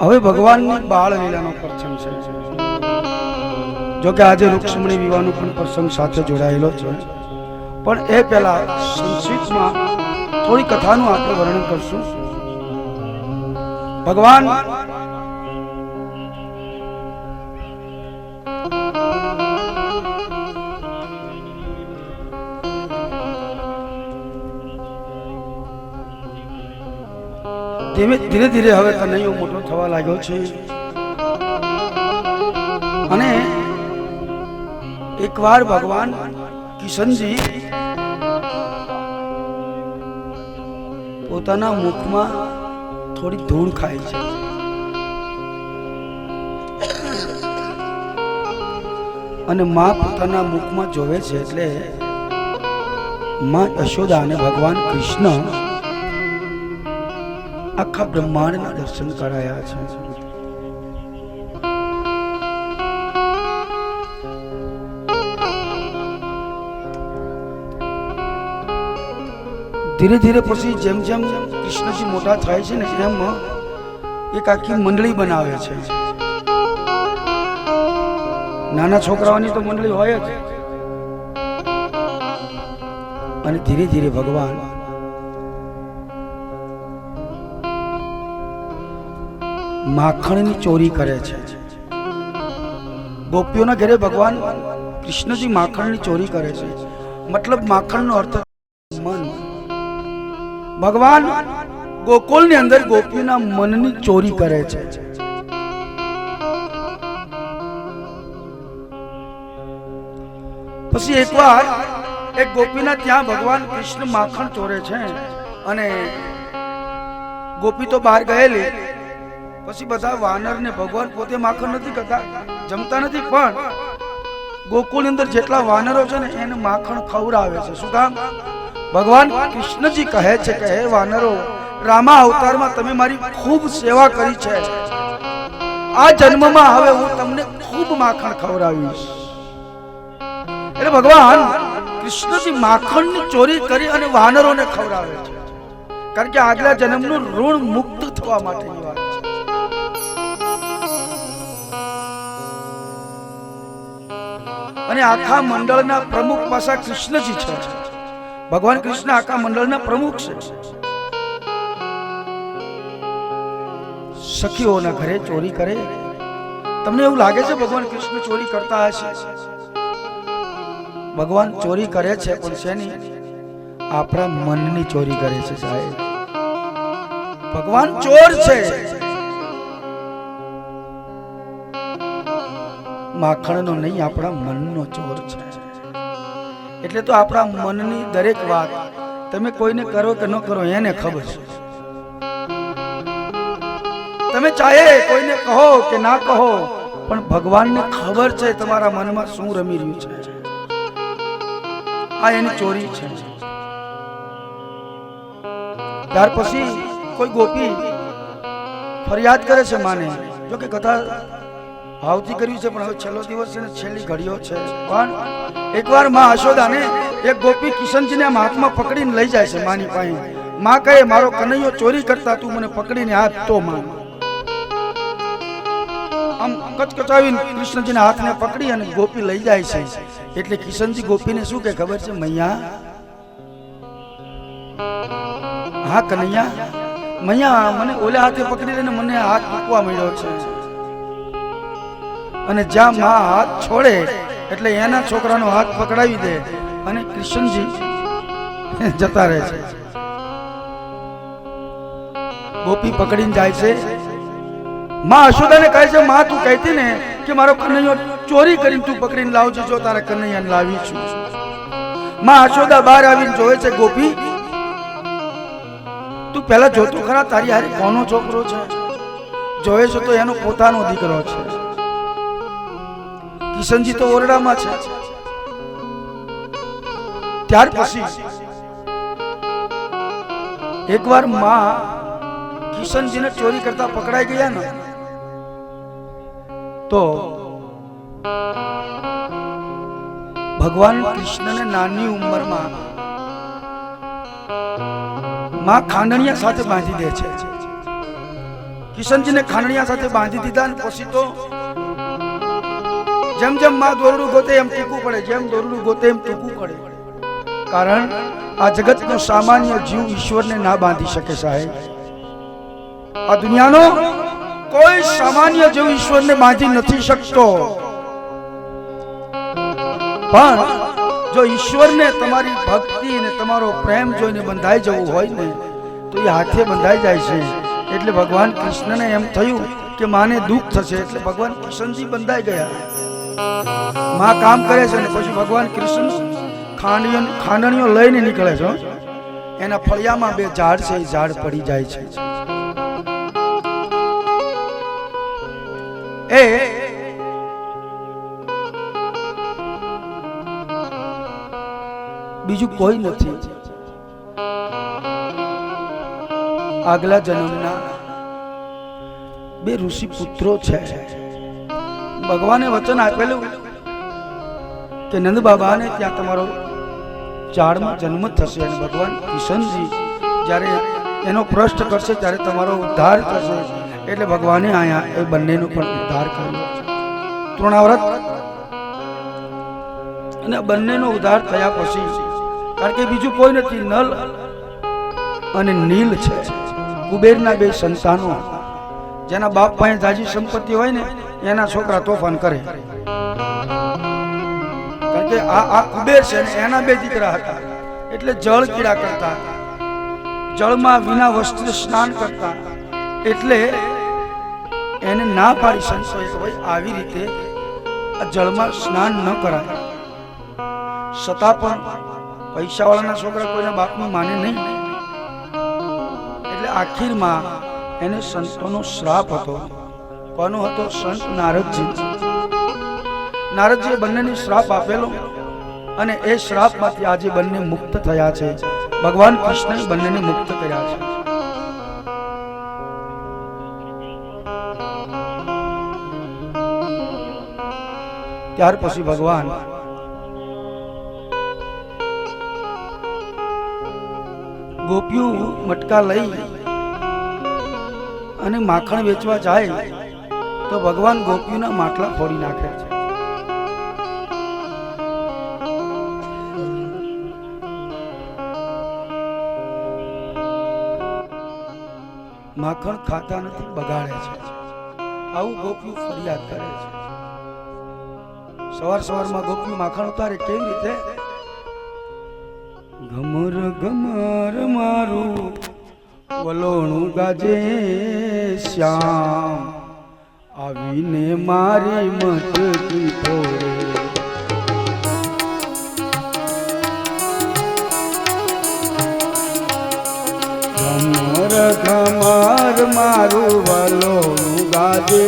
હવે ભગવાનની બાળ લીલાનો પ્રસંગ છે. જોકે આજે રૂક્ષ્મણી વિવાહનો પણ પ્રસંગ સાથે જોડાયેલો છે. પણ એ પહેલા સંસ્કૃતમાં થોડી કથાનું આપણે વર્ણન કરશું. ભગવાન ધીમે ધીરે ધીરે હવે કનૈયો મોટો થવા લાગ્યો છે. અને એકવાર ભગવાન કિશનજી પોતાના મુખમાં થોડી ધૂળ ખાય છે. અને માં પોતાના મુખમાં જોવે છે એટલે માં યશોદા અને ભગવાન કૃષ્ણ આખા બ્રહ્માંડના દર્શન કરાયા છે. ધીરે ધીરે પછી જેમ જેમ કૃષ્ણજી મોટા થાય છે ને એમ એક આખી મંડળી બનાવે છે. નાના છોકરાઓની તો મંડળી હોય જ. અને ધીરે ધીરે ભગવાન માખણની ચોરી કરે છે. ગોપીઓના ઘરે ભગવાન કૃષ્ણજી માખણની ચોરી કરે છે. મતલબ માખણનો અર્થ મન. ભગવાન ગોકુળની અંદર ગોપીના મનની ચોરી કરે છે. પછી એકવાર એક ગોપીના ત્યાં ભગવાન કૃષ્ણ માખણ ચોરે છે અને ગોપી તો બહાર ગયેલી પછી બધા વાનર ને ભગવાન પોતે માખણ નથી કરતા, જમતા નથી, પણ ગોકુળની અંદર જેટલા વાનરો છે ને, એને માખણ ખવડાવે છે. શું કામ? ભગવાન કૃષ્ણજી કહે છે કે, હે વાનરો, રામા અવતારમાં તમે મારી ખૂબ સેવા કરી છે. આ જન્મમાં હવે હું તમને ખૂબ માખણ ખવડાવીશ. એટલે ભગવાન કૃષ્ણજી માખણની ચોરી કરી અને વાનરોને ખવડાવે છે. કારણ કે આગલા જન્મનું ઋણ મુક્ત થવા માટેની અને આખા મંડળના પ્રમુખ પાસા કૃષ્ણજી છે. ભગવાન કૃષ્ણ આખા મંડળના પ્રમુખ છે. સખીઓના ઘરે ચોરી કરે. તમને એવું લાગે છે ભગવાન કૃષ્ણ ચોરી કરતા હશે? ભગવાન ચોરી કરે છે, પણ શેની આપણા મનની ચોરી કરે છે સાહેબ. ભગવાન ચોર છે. માખણનો નહીં, આપણા મનનો ચોર છે. એટલે તો આપણા મનની દરેક વાત તમે કોઈને કરો કે ન કરો એને ખબર છે. તમે ચાહે કોઈને કહો કે ના કહો, પણ ભગવાનને ખબર છે તમારા મનમાં શું રમી રહ્યું છે. આ એની ચોરી છે. ત્યાર પછી કોઈ ગોપી ફરિયાદ કરે છે માને. જો કે કથા ભાવથી કર્યું છે, પણ હવે છેલ્લો દિવસ છે ને છેલ્લી ઘડીઓ છે. પણ એકવારમાં અશોદાને એક ગોપી કિશનજીને આમ હાથમાં પકડીને લઈ જાય છે માની પાસે માં કહે, મારો કનૈયો ચોરી કરતા તું મને પકડીને હાથ તો માં. આમ કચકચાવીને કૃષ્ણજીના હાથને પકડી અને ગોપી લઈ જાય છે. એટલે કિશનજી ગોપીને શું કે ખબર છે? મૈયા. હા, કનૈયા. મૈયા, મને ઓલા હાથે પકડી લઈને મને હાથ મૂકવા મળ્યો છે. અને જ્યાં માં હાથ છોડે એટલે એના છોકરાનો હાથ પકડાવી દે અને કૃષ્ણજી જતા રહે છે. ગોપી પકડીને જાય છે. માં અશોદાને કહે છે, માં, તું કહેતી ને કે મારો કનૈયો ચોરી કરીને તું પકડીને લાવજો જો તારા કનૈયાને લાવી છું. માં અશોદા બહાર આવીને જોવે છે, ગોપી, તું પહેલા જોતો ખરા, તારી હારી કોનો છોકરો છે? જોવે છે તો એનો પોતાનો દીકરો છે. કિશનજી તો ઓરડામાં છે. ત્યાર પછી એકવારમાં કિશનજીને ચોરી કરતા પકડાઈ ગયા ને, તો ભગવાન કૃષ્ણને નાની ઉંમરમાં માં ખાંડણિયા સાથે બાંધી દે છે. કિશનજીને ખાંડણિયા સાથે બાંધી દીધા ને પછી તો જેમ જેમ માં દોરડું ગોતે એમ ટૂંકું પડે, જેમ દોરડું ગોતે એમ ટૂંકું પડે. કારણ આ જગતનો સામાન્ય જીવ ઈશ્વરને ના બાંધી શકે સાહેબ. આ દુનિયાનો કોઈ સામાન્ય જીવ ઈશ્વરને બાંધી નથી શકતો. પણ જો ઈશ્વરને તમારી ભક્તિ અને તમારો પ્રેમ જોઈને બંધાઈ જવું હોય ને, તો એ હાથે બંધાઈ જાય છે. એટલે ભગવાન કૃષ્ણને એમ થયું કે માને દુઃખ થશે, એટલે ભગવાન કૃષ્ણજી બંધાઈ ગયા. માં કામ કરે છે ને પછી ભગવાન કૃષ્ણ ખાંડીઓ ખાંડણીઓ લઈને નીકળે છે એના ફળિયામાં બે ઝાડ છે, એ ઝાડ પડી જાય છે. એ બીજું કોઈ નથી. આગલા જન્મના બે ઋષિ પુત્રો છે. ભગવાને વચન આપેલું કે નંદ બાબાને ત્યાં તમારો ચાળમાં જન્મ થશે અને ભગવાન કિશનજી જ્યારે એનો પ્રશ્ન કરશે ત્યારે તમારો ઉદ્ધાર થશે. એટલે ભગવાને અહીંયા એ બંનેનો પણ ઉદ્ધાર કર્યો તૃણાવ્રત. અને બંનેનો ઉદ્ધાર થયા પછી, કારણ કે બીજું કોઈ નથી, નલ અને નીલ છે. કુબેરના બે સંતાનો. જેના બાપ પાસે જાજી સંપત્તિ હોય ને એના છોકરા તોફાન કરે. કારણ કે આ આ કુબેર છે એના બે દીકરા હતા. એટલે જળ કીડા કરતા જળમાં વિના વસ્ત્ર સ્નાન કરતા એટલે એને ના પાડી સંશય ભાઈ આવી રીતે આ જળમાં સ્નાન ન કરાય. છતાં પણ પૈસાવાળાના છોકરા કોઈના બાપનું માને નહીં. એટલે આખીરમાં એને સંતોનો શ્રાપ હતો. કોનો હતો સંત નારદજી. નારદજીએ બંનેને શ્રાપ આપેલો અને એ શ્રાપમાંથી આજે બંને મુક્ત થયા છે. ભગવાન કૃષ્ણએ બંનેને મુક્ત કર્યા છે. ત્યાર પછી ભગવાન ગોપીઓ મટકા લઈ અને માખણ વેચવા જાય. તો ભગવાન ગોપીઓના માટલા ફોડી નાખે છે. માખણ ખાતા નથી, બગાડે છે. આવું ગોપીઓ ફરિયાદ કરે છે. સવાર સવારમાં ગોપી માખણ ઉતારે, કેવી રીતે? ઘમર ગમર મારું વલોણું ગાજે શ્યામ. આવીને મારી મટકી ફોડે ઘમર ઘમર મારું વલોણું ગાજે.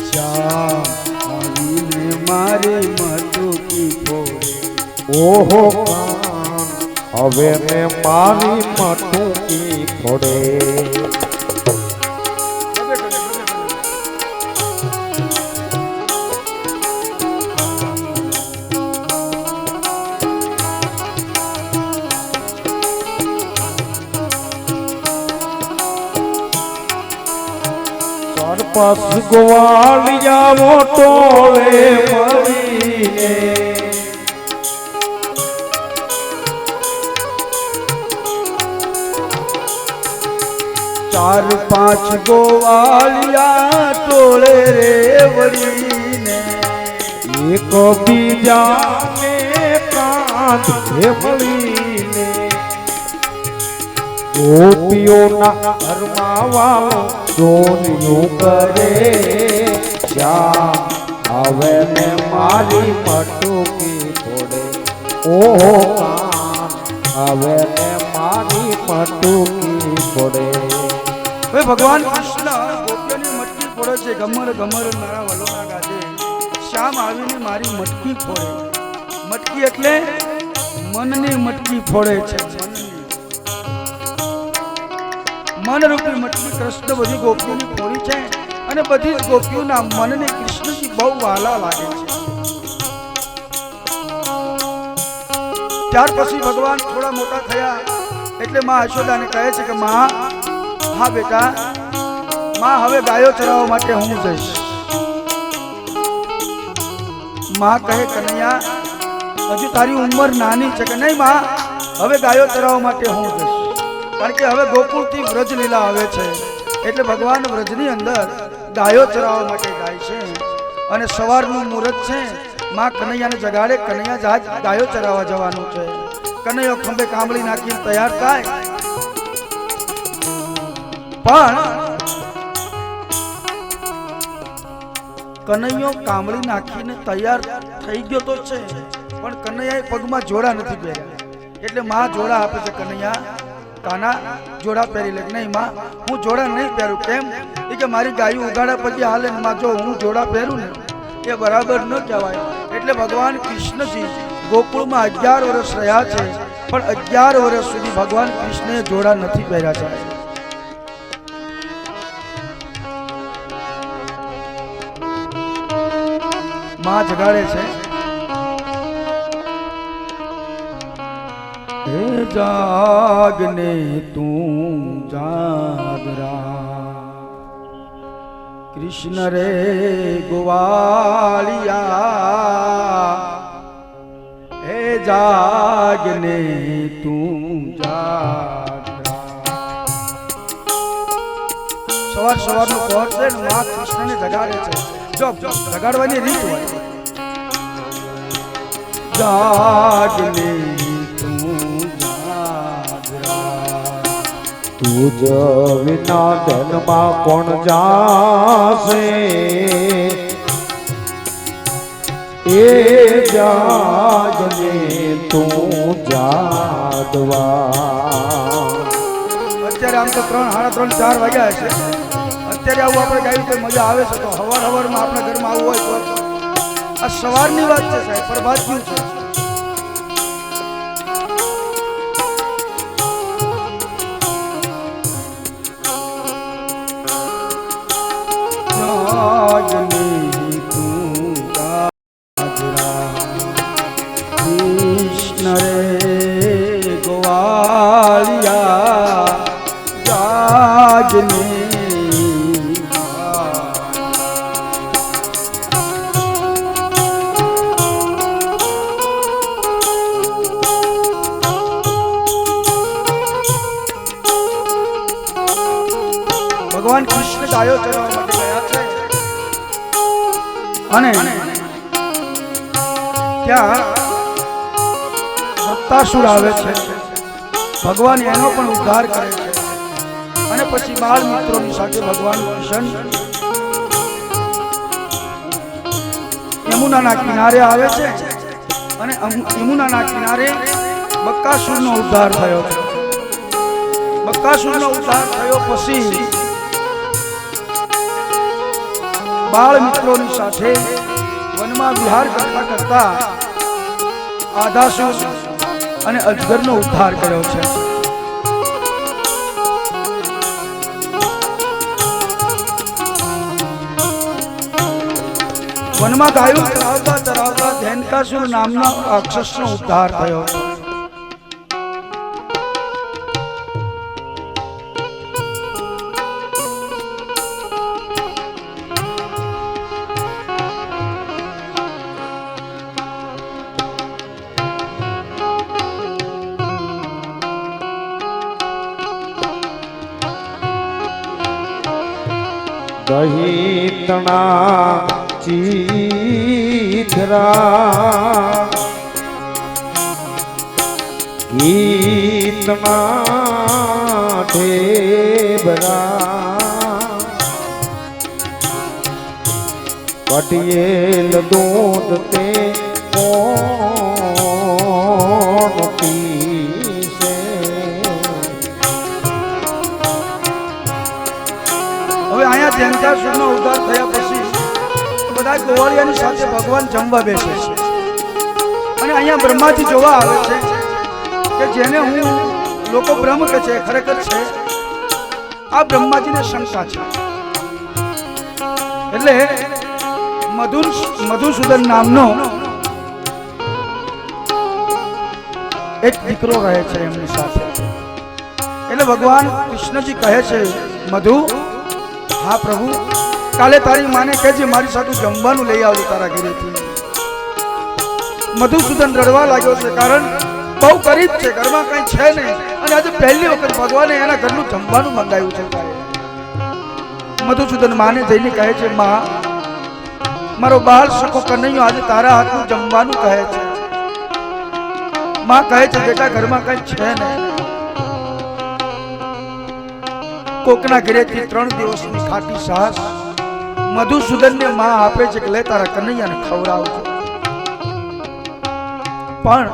શ્યામ આવીને મારી મટકી ફોડે ઓહો હવે મેં મારી મટુકી ફોડે સરપસ ગોવાળિયા મોટોળે મળીને ચાર પાંચ ગોવાળિયા ટોળે રે વળીને. એક બીજાને કાંધે મળીને ગોપીઓના ઘરમાં જોનિયું કરે, શ્યામ, હવે મેં મારી મટુકી થોડે ઓહો હવે મેં મારી મટુકી થોડે હવે ભગવાન કૃષ્ણ ગોપીઓની મટકી ફોડે છે, ગમર ગમર મારા વલોના ગાજે. શ્યામ આવીને મારી મટકી ફોડે. મટકી એટલે મનની મટકી ફોડે છે મનરૂપી મટલી કૃષ્ણ બધી ગોપીઓની ફોડી છે અને બધી જ ગોપીઓના મનને કૃષ્ણજી બહુ વાલા લાગે છે. ત્યાર પછી ભગવાન થોડા મોટા થયા એટલે માં યશોદાને કહે છે કે, માં, હા બેટા, માં હવે ગાયો ચરાવવા માટે હું જઈશ. માં કહે, કનૈયા, હજુ તારી ઉંમર નાની છે કે નહીં, માં? હવે ગાયો ચરાવવા માટે હું જઈશ. કારણ કે હવે ગોકુળથી વ્રજ લીલા આવે છે. એટલે ભગવાન વ્રજની અંદર ગાયો ચરાવવા માટે જાય છે. અને સવારનું મુહૂર્ત છે, માં કનૈયાને જગાડે, કનૈયા જાજ ગાયો ચરાવવા જવાનું છે. કનૈયો ખંભે કામળી નાખીને તૈયાર થાય. પણ કનૈયો કામળી નાખીને તૈયાર થઈ ગયો તો છે, પણ કનૈયાએ પગમાં જોડા નથી પહેર્યા. એટલે માં જોડા આપે છે, કનૈયા કાના જોડા પહેરી લે. નહીં માં, હું જોડા નહીં પહેરું. કેમ? એ કે મારી ગાયું ઉગાડા પછી હાલે માં, જો હું જોડા પહેરું ને, એ બરાબર ન કહેવાય. એટલે ભગવાન કૃષ્ણજી ગોકુળમાં અગિયાર વર્ષ રહ્યા છે, પણ અગિયાર વર્ષ સુધી ભગવાન કૃષ્ણએ જોડા નથી પહેર્યા છે. માં જગાડે છે. જાગને તું જાગરા કૃષ્ણ રે ગોવાલિયા, હે જાગને તું જાગરા સવાર સવારનો પહોર છે ને, માં કૃષ્ણને જગાડે છે. જો જગાડવાની રીત જાગને તુજ વિના ધનમાં કોણ જાશે. એ જાગને તું જાદવા અત્યારે આમ તો ત્રણ, સાડા ત્રણ, ચાર વાગ્યા છે. અત્યારે આવું આપણે ગાયું તો મજા આવે છે. તો હવાર હવારમાં આપણા ઘરમાં આવું હોય તો. આ સવારની વાત છે સાહેબ પ્રભાત છે. જાગની તું જાગરા કૃષ્ણ રે ગોવાલિયા જાગને સત્તાસુર આવે છે. ભગવાન એનો પણ ઉદ્ધાર કરે છે. અને પછી બાળ મિત્રોની સાથે ભગવાન કૃષ્ણ યમુનાના કિનારે આવે છે અને યમુનાના કિનારે બક્કાસુરનો ઉદ્ધાર થયો. છે બક્કાસુરનો ઉદ્ધાર થયો પછી બાળ મિત્રોની સાથે વનમાં વિહાર કરતા કરતા આધાસુર અને અજગરનો ઉદ્ધાર કર્યો છે. વનમાં ગાયું ચરાવતા ધરાવતા ધેનકાસુર નામના રાક્ષસનો ઉદ્ધાર થયો. છે દહીતણા ચીથરા ગીતના ઢેબરા. પટિયેલ દૂધ તે કોણ અહીંયા ઉદ્ધાર થયા પછી બધા ગોવાળિયાની સાથે ભગવાન જમવા બેસે છે. અને અહીંયા બ્રહ્માજી જોવા આવે છે કે જેને હું લોકો બ્રહ્મ કે છે ખરેખર છે. આ બ્રહ્માજીને શંકા છે. એટલે મધુર મધુસૂદન નામનો એક દીકરો રહે છે એમની સાથે. એટલે ભગવાન કૃષ્ણજી કહે છે, મધુ હા પ્રભુ કાલે તારી માને કહેજે, મારી સાથે જમવાનું લઈ આવજો તારા ઘરેથી. મધુસૂદન રડવા લાગ્યો છે કારણ બહુ ગરીબ છે, ઘરમાં કઈ છે નહીં. અને આજે પહેલી વખત ભગવાને એના ઘરનું જમવાનું મંગાવ્યું છે મધુસૂદન માને જઈને કહે છે, માં, મારો બાળ સખો કનૈયો આજે તારા હાથનું જમવાનું કહે છે. માં કહે છે, બેટા, ઘરમાં કઈ છે નહીં. કોકના ઘરેથી ત્રણ દિવસની ખાટી સાસ મધુસૂદનને માં આપે છે કે, લે તારા કનૈયાને ખવડાવજો. પણ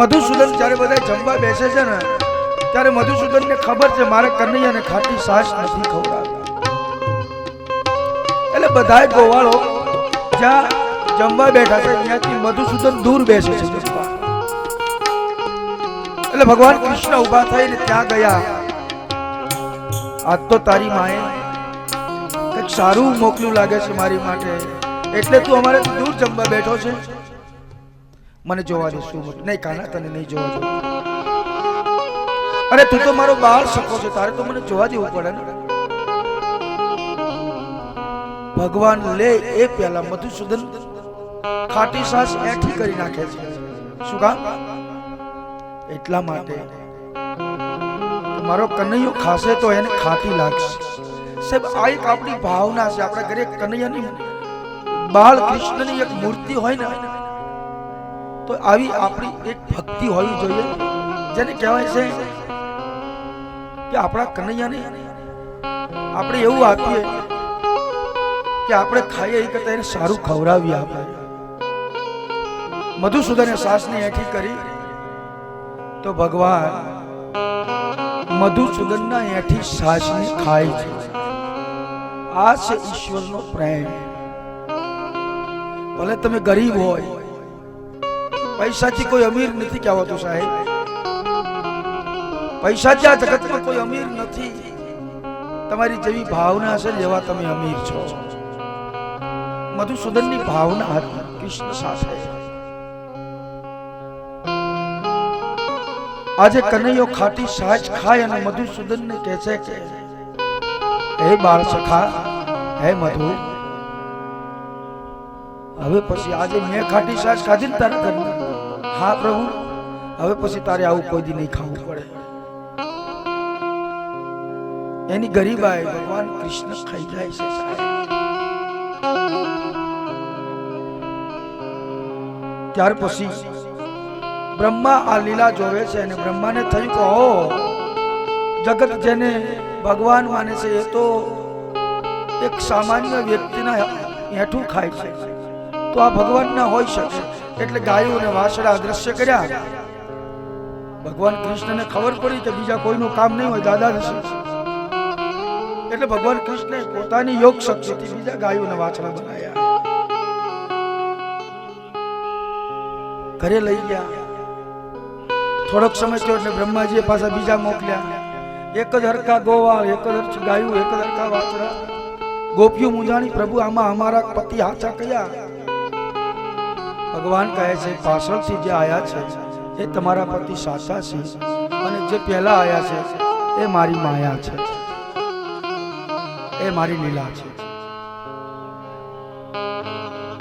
મધુસૂદન જ્યારે બધા જમવા બેસે છે ને, ત્યારે મધુસૂદનને ખબર છે, મારે કનૈયાને ખાટી સાસ નથી ખવડાવી એટલે બધા ગોવાળો જ્યાં જમવા બેઠા છે, ત્યાંથી મધુસૂદન દૂર બેસે છે એટલે ભગવાન કૃષ્ણ ઊભા થઈને ત્યાં ગયા. આજ તો તારી માએ કંઈક સારું મોકલ્યું લાગે છે મારી માટે. એટલે તું અમારે દૂર જમવા બેઠો છે. મને જોવા દે શું? નહીં, કાના, તને નહીં જોવા દઉં. અરે, તું તો મારો બાળ શકો છે. તારે તો મને જોવા દેવું પડે ને. ભગવાન લે એ પહેલા મધુસૂદન ખાટી સાસ એઠી કરી નાખે છે. શું કામ? એટલા માટે. મારો કનૈયો ખાશે તો એને ખાટી લાગશે. સાહેબ, આ એક આપણી ભાવના છે. આપણા ઘરે કનૈયાની બાળ કૃષ્ણની એક મૂર્તિ હોય ને, તો આવી આપણી એક ભક્તિ હોવી જોઈએ. જેને કહેવાય છે કે આપણા કનૈયાને આપણે એવું આપીએ કે આપણે ખાઈએ એ કરતા એને સારું ખવડાવીએ આપણે. મધુસૂદને સાસની એઠી કરી તો ભગવાન મધુસૂદનના એઠી સાસને ખાય છે. આ છે ઈશ્વરનો પ્રેમ. ભલે તમે ગરીબ હોય, પૈસાથી કોઈ અમીર નથી કહેવાતું સાહેબ. પૈસાથી આ જગતમાં કોઈ અમીર નથી. તમારી જેવી ભાવના હશે લેવા તમે અમીર છો. મધુસૂદનની ભાવના હતી કૃષ્ણ સાથે. આજે કનૈયો ખાટી સાજ ખાય અને મધુસૂદનને કહે છે કે, હે બાળ સખા, હે મધુ, હવે પછી આજે મેં ખાટી સાજ ખાધી ને તારે ઘરમાં હા પ્રભુ, હવે પછી તારે આવું કોઈ દી નહીં ખાવું પડે. એની ગરીબાએ ભગવાન કૃષ્ણ ખાઈ જાય છે. ત્યાર પછી બ્રહ્મા આ લીલા જોવે છે અને બ્રહ્માને થયું કે ઓ જગત જેને ભગવાન માને છે એ તો એક સામાન્ય વ્યક્તિના હેઠું ખાય છે. તો આ ભગવાન ના હોઈ શકે એટલે ગાયો અને વાસડા અદ્રશ્ય કર્યા. ભગવાન કૃષ્ણને ખબર પડી કે બીજા કોઈનું કામ નહીં હોય, દાદા થશે. એટલે ભગવાન કૃષ્ણે પોતાની યોગ શક્તિથી બીજા ગાયોના વાછડા બનાવ્યા. ઘરે લઈ ગયા. થોડોક સમય થયો એટલે બ્રહ્માજીએ પાછા બીજા મોકલ્યા. એક જ હરકા ગોવાળ, એક જ હરખ ગાયું, એક જ હરકા વાછડા ગોપીઓ મુંજાણી પ્રભુ, આમાં અમારા પતિ હાચા કયા? ભગવાન કહે છે, પાછળથી જે આયા છે, એ તમારા પતિ સાચા છે અને જે પહેલા આયા છે, એ મારી માયા છે. એ મારી લીલા છે.